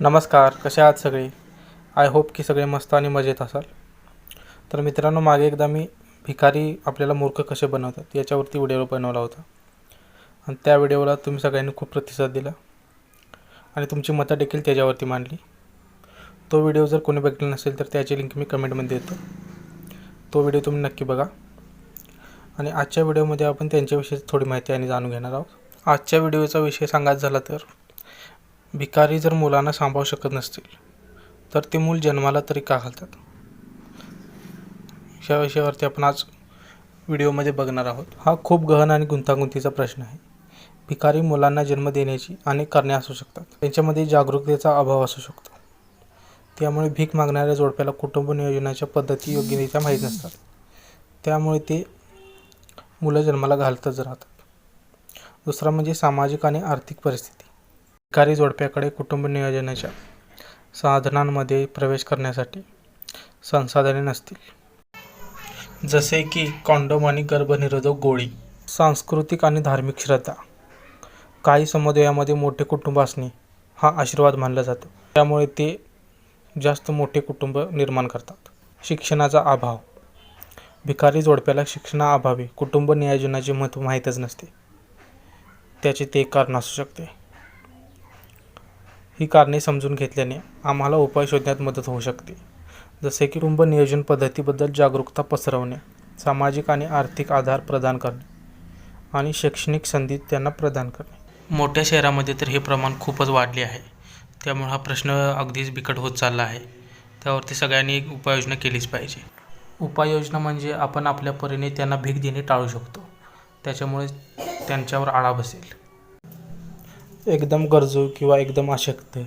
नमस्कार कसे आहात सगळे? आय होप की सगळे मस्त आणि मजेत असाल. तर मित्रांनो मागे एकदा मी भिकारी आपल्याला मूर्ख कसे बनवतात याच्यावरती व्हिडिओ बनवला होता. आणि त्या व्हिडिओला तुम्ही सगळ्यांनी खूप प्रतिसाद दिला. आणि तुमची मतं देखील त्याच्यावरती मांडली. तो व्हिडिओ जर कोणी बघितला नसेल तर त्याची लिंक मी कमेंटमध्ये देतो. तो व्हिडिओ तुम्ही नक्की बघा. आणि आजच्या व्हिडिओमध्ये आपण त्यांच्याविषयी थोडी माहिती आणि जाणून घेणार आहोत. आजच्या व्हिडिओचा विषय सांगायचा झाला तर भिकारी जर मुलांना सांभाळू शकत नसतील तर ते मूल जन्माला तरी का घालतात? या विषयावरती आपण आज व्हिडिओमध्ये बघणार आहोत. हा खूप गहन आणि गुंतागुंतीचा प्रश्न आहे. भिकारी मुलांना जन्म देण्याची अनेक कारणे असू शकतात. त्यांच्यामध्ये जागरूकतेचा अभाव असू शकतो. त्यामुळे भीक मागणाऱ्या जोडप्याला कुटुंब नियोजनाच्या पद्धती योग्यरित्या माहीत नसतात. त्यामुळे ते मुलं जन्माला घालतच राहतात. दुसरा म्हणजे सामाजिक आणि आर्थिक परिस्थिती. भिकारी जोडप्याकडे कुटुंब नियोजनाच्या साधनांमध्ये प्रवेश करण्यासाठी संसाधने नसतील. जसे की कॉन्डोम आणि गर्भनिरोधक गोळी सांस्कृतिक आणि धार्मिक श्रद्धा काही समुदायामध्ये मोठे कुटुंब असणे हा आशीर्वाद मानला जातो. त्यामुळे ते जास्त मोठे कुटुंब निर्माण करतात. शिक्षणाचा अभाव. भिकारी जोडप्याला शिक्षणाअभावी कुटुंब नियोजनाचे महत्त्व माहीतच नसते. त्याचे ते कारण असू शकते. ही कारणे समजून घेतल्याने आम्हाला उपाय शोधण्यात मदत होऊ शकते. जसे की कुटुंब नियोजन पद्धतीबद्दल जागरूकता पसरवणे सामाजिक आणि आर्थिक आधार प्रदान करणे आणि शैक्षणिक संधी त्यांना प्रदान करणे. मोठ्या शहरामध्ये तर हे प्रमाण खूपच वाढले आहे. त्यामुळे हा प्रश्न अगदीच बिकट होत चालला आहे. त्यावरती सगळ्यांनी एक उपाययोजना केलीच पाहिजे. उपाययोजना म्हणजे आपण आपल्या परीने त्यांना भीक देणे टाळू शकतो. त्याच्यामुळे त्यांच्यावर आळा बसेल. एकदम गरजू किंवा एकदम अशक्त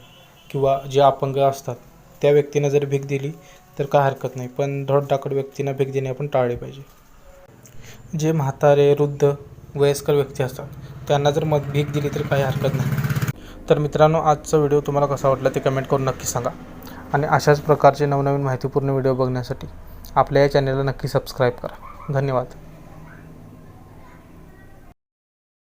किंवा जे अपंग असतात त्या व्यक्तीनं जर भीक दिली तर काय हरकत नाही. पण धडधाकट व्यक्तींना भीक देणे आपण टाळले पाहिजे. जे म्हातारे वृद्ध वयस्कर व्यक्ती असतात त्यांना जर मग भीक दिली तर काही हरकत नाही. तर मित्रांनो आजचा व्हिडिओ तुम्हाला कसा वाटला ते कमेंट करून नक्की सांगा. आणि अशाच प्रकारचे नवनवीन माहितीपूर्ण व्हिडिओ बघण्यासाठी आपल्या या चॅनलला नक्की सबस्क्राईब करा. धन्यवाद.